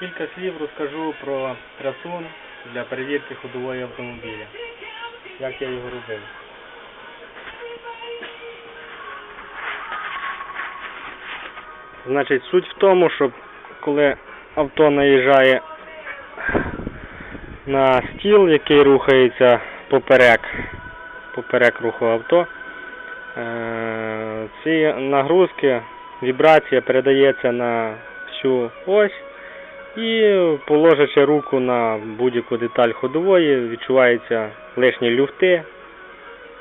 Кілька слів розкажу про трасун для перевірки ходової автомобіля. Як я його робив. Значить, суть в тому, що коли авто наїжджає на стіл, який рухається поперек, поперек руху авто, е, ці нагрузки, вібрація передається на всю ось і положачи руку на будь-яку деталь ходової, відчуваються лишні люфти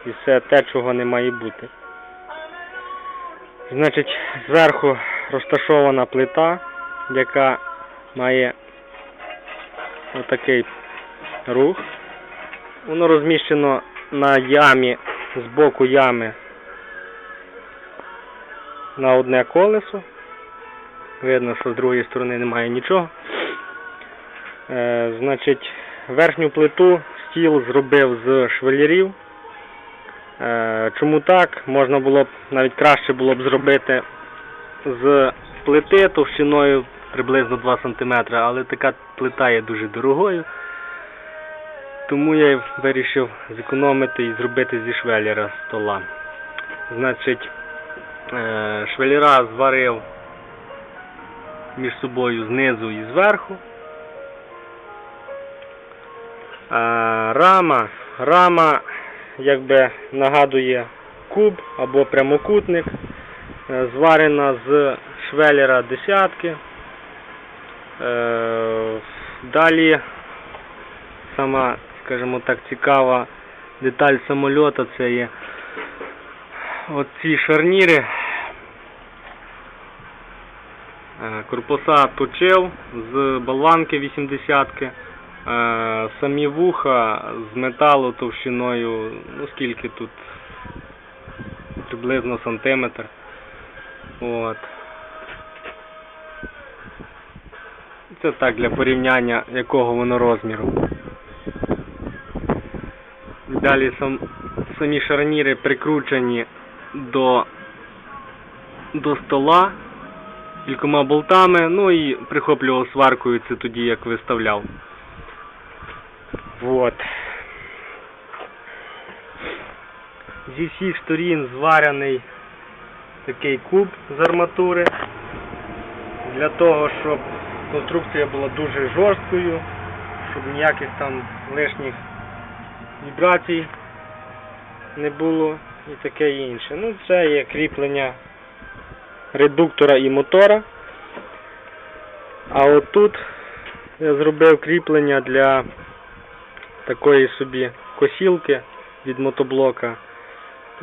і все те, чого не має бути. Значить, зверху розташована плита, яка має отакий рух. Воно розміщено на ямі, з боку ями на одне колесо. Видно, що з другої сторони немає нічого. Е, значить, верхню плиту стіл зробив з швелірів. Е, чому так? Можна було б навіть краще було б зробити з плити товщиною приблизно 2 см, але така плита є дуже дорогою. Тому я вирішив зекономити і зробити зі швеллера стола. Значить, е, швеллера зварив між собою знизу і зверху. Рама, рама якби нагадує куб або прямокутник, е, зварена з швеллера десятки. Е, Далі сама, скажімо так, цікава деталь самольота це є оці шарніри. Е, Корпуса точив з болванки 80-ки. Е, Самі вуха з металу товщиною, ну скільки тут, приблизно сантиметр. От. Це так для порівняння якого воно розміру. Далі сам, самі шарніри прикручені до, до стола кількома болтами, ну і прихоплював сваркою це тоді як виставляв. Вот. Зі всіх сторін зварений такий куб з арматури. Для того, щоб конструкція була дуже жорсткою, щоб ніяких там лишніх вібрацій не було і таке інше. Ну, це є кріплення редуктора і мотора. А отут я зробив кріплення для такої собі косілки від мотоблока.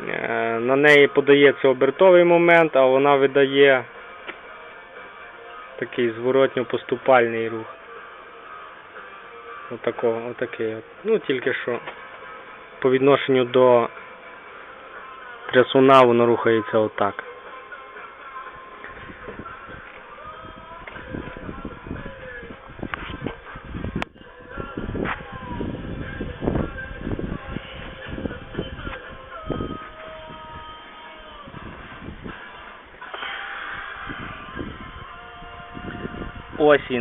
Е, На неї подається обертовий момент, а вона видає такий зворотньо-поступальний рух. Отакого, отакий от. Ну, тільки що по відношенню до трясуна воно рухається отак.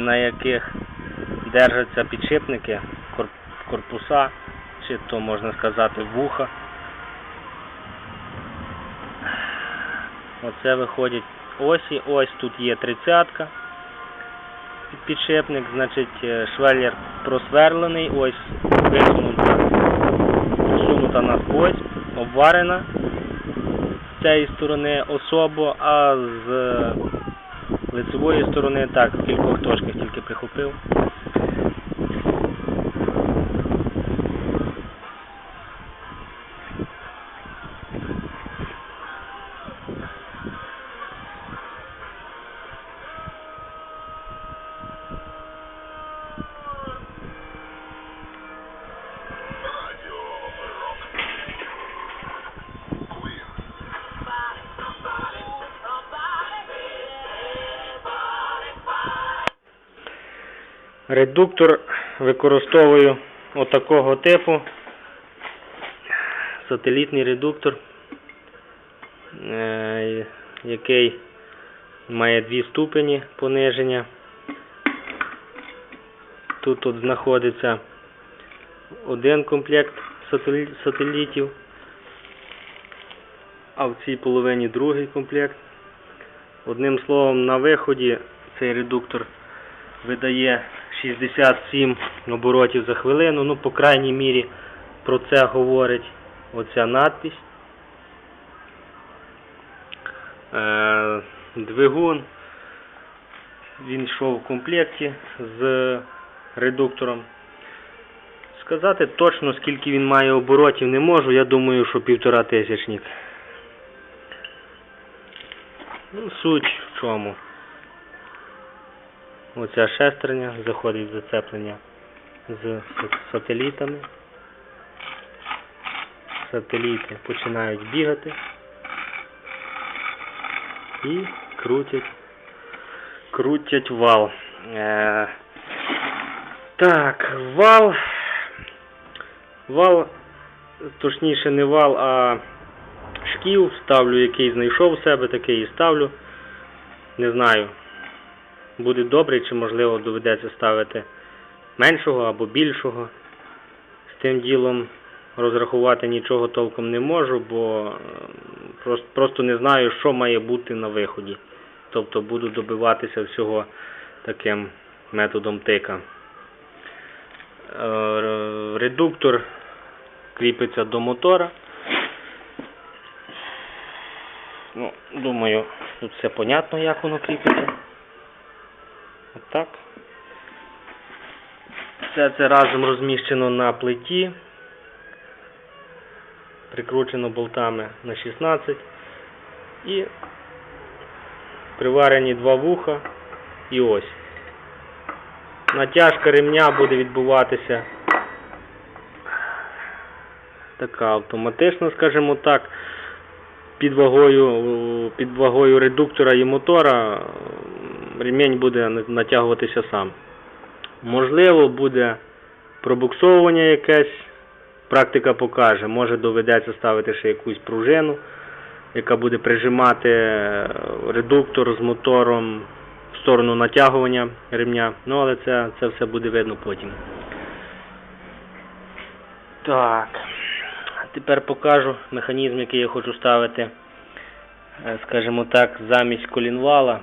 На яких держаться підшипники, корпуса, чи то можна сказати вуха. Оце виходять осі. Ось тут є тридцятка. під Підшипник, значить е, швеллер просверлений, ось висунута, просунута насквозь, обварена з цієї сторони особо, а з лицевої сторони так, в кількох точках тільки прихопив. Редуктор використовую отакого типу. Сателітний редуктор, е, який має дві ступені пониження. Тут от знаходиться один комплект сателітів, а в цій половині другий комплект. Одним словом, на виході цей редуктор видає 67 оборотів за хвилину. Ну, по крайній мірі, про це говорить оця надпись. Е, двигун. Він йшов в комплекті з редуктором. Сказати точно, скільки він має оборотів, не можу. Я думаю, що півтора тисячник. Ну, суть в чому. Оця шестерня заходить в зацеплення з сателітами. Сателіти починають бігати і крутять, крутять вал. Е, так, вал. Вал, точніше не вал, а шків ставлю, який знайшов у себе, такий і ставлю. Не знаю, буде добре, чи можливо доведеться ставити меншого або більшого. З тим ділом розрахувати нічого толком не можу, бо просто, просто не знаю, що має бути на виході. Тобто буду добиватися всього таким методом тика. Е, Редуктор кріпиться до мотора. Ну, думаю, тут все понятно, як воно кріпиться. Отак. Все це разом розміщено на плиті. Прикручено болтами на 16. І приварені два вуха і ось. Натяжка ремня буде відбуватися така автоматична, скажімо так, під вагою, під вагою редуктора і мотора ремінь буде натягуватися сам. Можливо, буде пробуксовування якесь, практика покаже, може доведеться ставити ще якусь пружину, яка буде прижимати е, редуктор з мотором в сторону натягування ремня. Ну, але це, це все буде видно потім. Так. Тепер покажу механізм, який я хочу ставити, е, скажімо так, замість колінвала.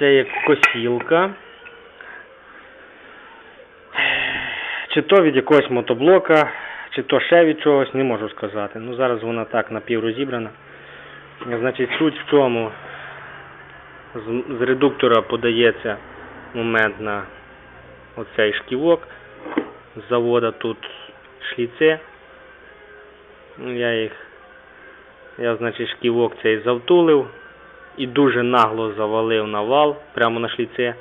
Це є косілка. Чи то від якогось мотоблока, чи то ще від чогось, не можу сказати. Ну зараз вона так напіврозібрана. Значить, суть в чому з, редуктора подається момент на оцей шківок. З завода тут шліци. Ну, Я їх, я, значить, шківок цей завтулив і дуже нагло завалив на вал прямо на шліце.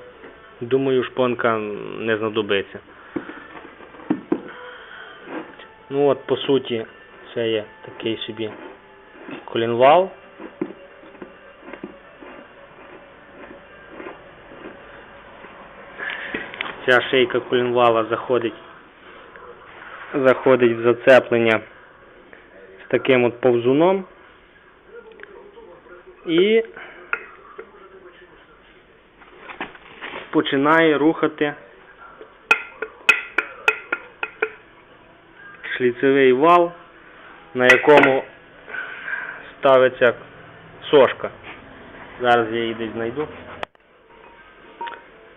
Думаю, шпонка не знадобиться. Ну от, по суті, це є такий собі колінвал. Ця шийка колінвала заходить, заходить в зацеплення з таким от повзуном. І починає рухати шліцевий вал, на якому ставиться сошка. Зараз я її десь знайду.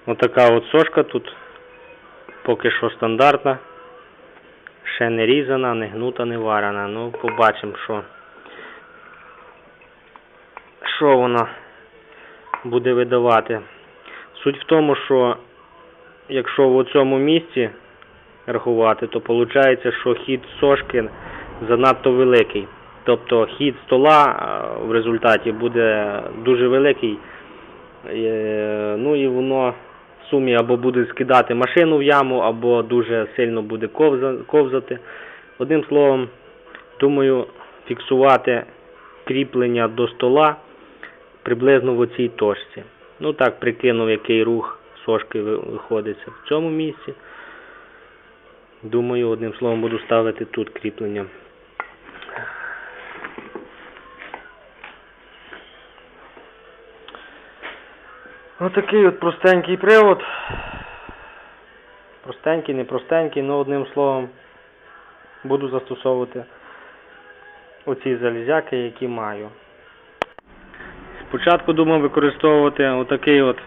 Отака от сошка тут поки що стандартна. Ще не різана, не гнута, не варена. Ну, побачимо, що, що вона буде видавати. Суть в тому, що якщо в цьому місці рахувати, то виходить, що хід сошки занадто великий. Тобто хід стола в результаті буде дуже великий. Е, Ну і воно в сумі або буде скидати машину в яму, або дуже сильно буде ковзати. Одним словом, думаю, фіксувати кріплення до стола приблизно в оцій точці. Ну так, прикинув, який рух сошки виходиться в цьому місці. Думаю, одним словом буду ставити тут кріплення. Отакий от простенький привод. Простенький, непростенький, але ну, одним словом буду застосовувати оці залізяки, які маю. Спочатку думав використовувати отакий от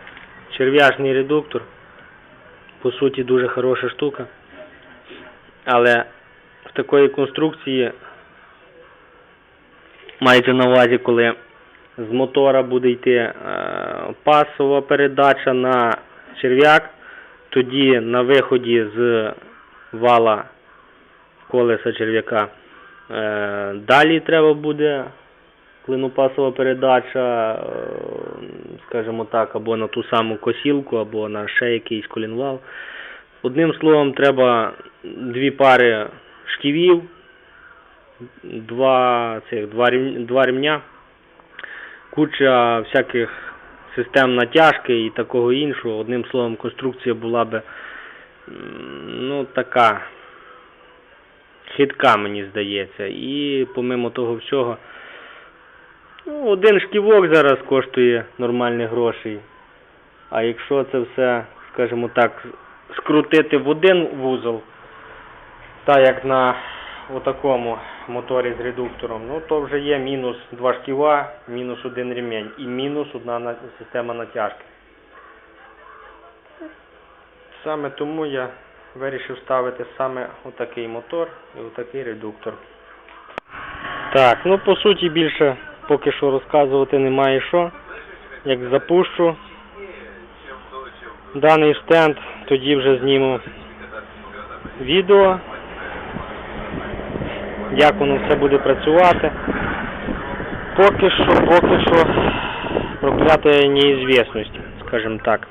черв'яжний редуктор. По суті, дуже хороша штука. Але в такої конструкції мається на увазі, коли з мотора буде йти е, пасова передача на черв'як, тоді на виході з вала колеса черв'яка е, далі треба буде клинопасова передача, е, скажімо так, або на ту саму косілку, або на ще якийсь колінвал. Одним словом, треба дві пари шківів, два, цих, два, два рівня, куча всяких систем натяжки і такого іншого. Одним словом, конструкція була би ну, така хитка, мені здається. І помимо того всього, ну, один шківок зараз коштує нормальних грошей. А якщо це все, скажімо так, скрутити в один вузол, так як на отакому моторі з редуктором, ну то вже є мінус два шківа, мінус один ремінь і мінус одна система натяжки. Саме тому я вирішив ставити саме отакий мотор і отакий редуктор. Так, ну по суті більше поки що розказувати немає що. Як запущу даний стенд, тоді вже зніму відео, як воно все буде працювати. Поки що, поки що проклятої неізвісності, скажімо так.